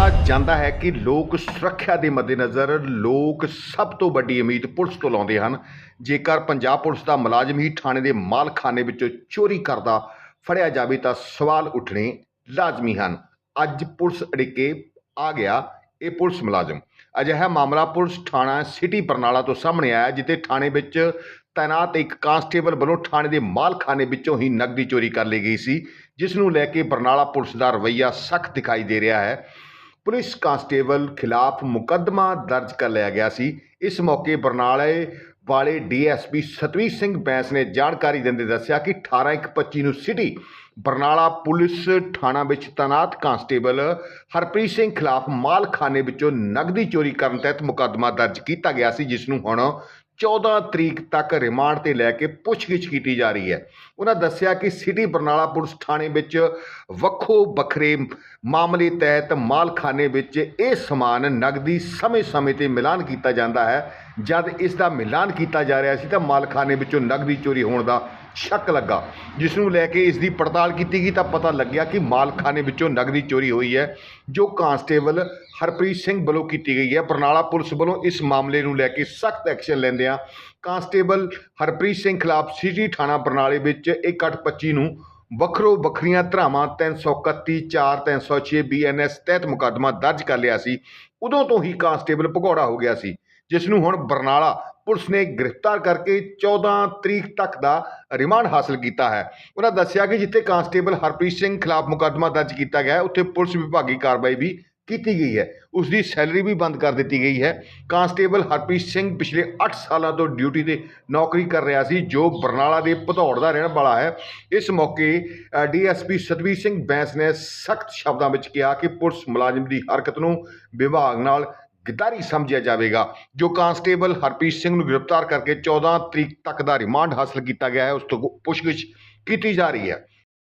ਕਿਹਾ ਜਾਂਦਾ ਹੈ ਕਿ ਲੋਕ ਸੁਰੱਖਿਆ ਦੇ ਮੱਦੇਨਜ਼ਰ ਲੋਕ ਸਭ ਤੋਂ ਵੱਡੀ ਉਮੀਦ ਪੁਲਿਸ ਤੋਂ ਲਾਉਂਦੇ ਹਨ। ਜੇਕਰ ਪੰਜਾਬ ਪੁਲਿਸ ਦਾ ਮੁਲਾਜ਼ਮ ਹੀ ਥਾਣੇ ਦੇ ਮਾਲਖਾਨੇ ਵਿੱਚੋਂ ਚੋਰੀ ਕਰਦਾ ਫੜਿਆ ਜਾਵੇ ਤਾਂ ਸਵਾਲ ਉੱਠਣੇ ਲਾਜ਼ਮੀ ਹਨ। ਅੱਜ ਪੁਲਿਸ ਅੜਿੱਕੇ ਆ ਗਿਆ ਇਹ ਪੁਲਿਸ ਮੁਲਾਜ਼ਮ। ਅਜਿਹਾ ਮਾਮਲਾ ਪੁਲਿਸ ਥਾਣਾ ਸਿਟੀ ਬਰਨਾਲਾ ਤੋਂ ਸਾਹਮਣੇ ਆਇਆ ਜਿੱਥੇ ਥਾਣੇ ਵਿੱਚ ਤਾਇਨਾਤ ਇੱਕ ਕਾਂਸਟੇਬਲ ਵੱਲੋਂ ਥਾਣੇ ਦੇ ਮਾਲਖਾਨੇ ਵਿੱਚੋਂ ਹੀ ਨਕਦੀ ਚੋਰੀ ਕਰ ਲਈ ਗਈ ਸੀ, ਜਿਸ ਨੂੰ ਲੈ ਕੇ ਬਰਨਾਲਾ ਪੁਲਿਸ ਦਾ ਰਵੱਈਆ ਸਖਤ ਦਿਖਾਈ ਦੇ ਰਿਹਾ ਹੈ। ਪੁਲਿਸ ਕਾਂਸਟੇਬਲ ਖਿਲਾਫ ਮੁਕੱਦਮਾ ਦਰਜ ਕਰ ਲਿਆ ਗਿਆ ਸੀ। ਇਸ ਮੌਕੇ ਬਰਨਾਲੇ ਵਾਲੇ ਡੀਐਸਪੀ ਸਤਵੀਰ ਸਿੰਘ ਬੈਂਸ ਨੇ ਜਾਣਕਾਰੀ ਦਿੰਦੇ ਦੱਸਿਆ ਕਿ 18/1/25 ਨੂੰ ਸਿਟੀ ਬਰਨਾਲਾ ਪੁਲਿਸ ਥਾਣਾ ਵਿੱਚ ਤੈਨਾਤ ਕਾਂਸਟੇਬਲ ਹਰਪ੍ਰੀਤ ਸਿੰਘ ਖਿਲਾਫ ਮਾਲਖਾਨੇ ਵਿੱਚੋਂ ਨਕਦੀ ਚੋਰੀ ਕਰਨ ਤਹਿਤ ਮੁਕੱਦਮਾ ਦਰਜ ਕੀਤਾ ਗਿਆ ਸੀ, ਜਿਸ ਨੂੰ ਹੁਣ 14 ਤਰੀਕ ਤੱਕ ਰਿਮਾਂਡ ਤੇ ਲੈ ਕੇ ਪੁੱਛਗਿੱਛ ਕੀਤੀ ਜਾ ਰਹੀ ਹੈ। ਉਹਨਾਂ ਦੱਸਿਆ ਕਿ ਸਿਟੀ ਬਰਨਾਲਾ ਪੁਲਿਸ ਥਾਣੇ ਵਿੱਚ ਵੱਖੋ ਵੱਖਰੇ ਮਾਮਲੇ ਤਹਿਤ ਮਾਲਖਾਨੇ ਵਿੱਚ ਇਹ ਸਮਾਨ ਨਗਦੀ ਸਮੇਂ-ਸਮੇਂ ਤੇ ਮਿਲਾਨ ਕੀਤਾ ਜਾਂਦਾ ਹੈ। ਜਦ ਇਸ ਦਾ ਮਿਲਾਨ ਕੀਤਾ ਜਾ ਰਿਹਾ ਸੀ ਤਾਂ ਮਾਲਖਾਨੇ ਵਿੱਚੋਂ ਨਗਦੀ ਚੋਰੀ ਹੋਣ ਦਾ ਸ਼ੱਕ ਲੱਗਾ। ਜਿਸ ਨੂੰ ਲੈ ਕੇ ਇਸ ਦੀ ਪੜਤਾਲ ਕੀਤੀ ਗਈ ਤਾਂ ਪਤਾ ਲੱਗਿਆ ਕਿ ਮਾਲਖਾਨੇ ਵਿੱਚੋਂ ਨਗਦੀ ਚੋਰੀ ਹੋਈ ਹੈ, ਜੋ ਕਾਂਸਟੇਬਲ ਹਰਪ੍ਰੀਤ ਸਿੰਘ ਵੱਲੋਂ ਕੀਤੀ ਗਈ ਹੈ। ਬਰਨਾਲਾ ਪੁਲਿਸ ਵੱਲੋਂ ਇਸ ਮਾਮਲੇ ਨੂੰ ਲੈ ਕੇ ਸਖਤ ਐਕਸ਼ਨ ਲੈਂਦਿਆਂ ਕਾਂਸਟੇਬਲ ਹਰਪ੍ਰੀਤ ਸਿੰਘ ਖਿਲਾਫ ਸਿਟੀ ਥਾਣਾ ਬਰਨਾਲੇ ਵਿੱਚ 1/25 ਨੂੰ ਵੱਖਰੋ ਵੱਖਰੀਆਂ ਧਰਾਵਾਂ 331 4 306 ਬੀਐਨਐਸ ਤਹਿਤ ਮੁਕੱਦਮਾ ਦਰਜ ਕਰ ਲਿਆ ਸੀ। ਉਦੋਂ ਤੋਂ ਹੀ ਕਾਂਸਟੇਬਲ ਭਗੌੜਾ ਹੋ ਗਿਆ ਸੀ। ਜਿਸ ਨੂੰ ਹੁਣ ਬਰਨਾਲਾ ਪੁਲਿਸ ਨੇ ਗ੍ਰਿਫਤਾਰ ਕਰਕੇ 14 ਤਰੀਕ ਤੱਕ ਦਾ ਰਿਮਾਂਡ ਹਾਸਲ ਕੀਤਾ ਹੈ। ਉਹਨਾਂ ਦੱਸਿਆ ਕਿ ਜਿੱਥੇ ਕਾਂਸਟੇਬਲ ਹਰਪ੍ਰੀਤ ਸਿੰਘ ਖਿਲਾਫ ਮੁਕੱਦਮਾ ਦਰਜ ਕੀਤਾ ਗਿਆ ਉੱਥੇ ਪੁਲਿਸ ਵਿਭਾਗੀ ਕਾਰਵਾਈ ਵੀ ਕੀਤੀ ਗਈ ਹੈ। ਉਸ ਦੀ ਸੈਲਰੀ ਵੀ ਬੰਦ ਕਰ ਦਿੱਤੀ ਗਈ ਹੈ। ਕਾਂਸਟੇਬਲ ਹਰਪ੍ਰੀਤ ਸਿੰਘ ਪਿਛਲੇ 8 ਸਾਲਾਂ ਤੋਂ ਡਿਊਟੀ ਤੇ ਨੌਕਰੀ ਕਰ ਰਿਹਾ ਸੀ, ਜੋ ਬਰਨਾਲਾ ਦੇ ਭਦੌੜ ਦਾ ਰਹਿਣ ਵਾਲਾ ਹੈ। ਇਸ ਮੌਕੇ ਡੀਐਸਪੀ ਸਤਵੀਰ ਸਿੰਘ ਬੈਂਸ ਨੇ ਸਖਤ ਸ਼ਬਦਾਂ ਵਿੱਚ ਕਿਹਾ ਕਿ ਪੁਲਿਸ ਮੁਲਾਜ਼ਮ ਦੀ ਹਰਕਤ ਨੂੰ ਵਿਭਾਗ ਨਾਲ ਗਿਦਾਰੀ ਸਮਝਿਆ ਜਾਵੇਗਾ। ਜੋ ਕਾਂਸਟੇਬਲ ਹਰਪ੍ਰੀਤ ਸਿੰਘ ਨੂੰ ਗ੍ਰਿਫਤਾਰ ਕਰਕੇ 14 ਤਰੀਕ ਤੱਕ ਦਾ ਰਿਮਾਂਡ ਹਾਸਲ ਕੀਤਾ ਗਿਆ ਹੈ, ਉਸ ਤੋਂ ਪੁੱਛਗਿੱਛ ਕੀਤੀ ਜਾ ਰਹੀ ਹੈ।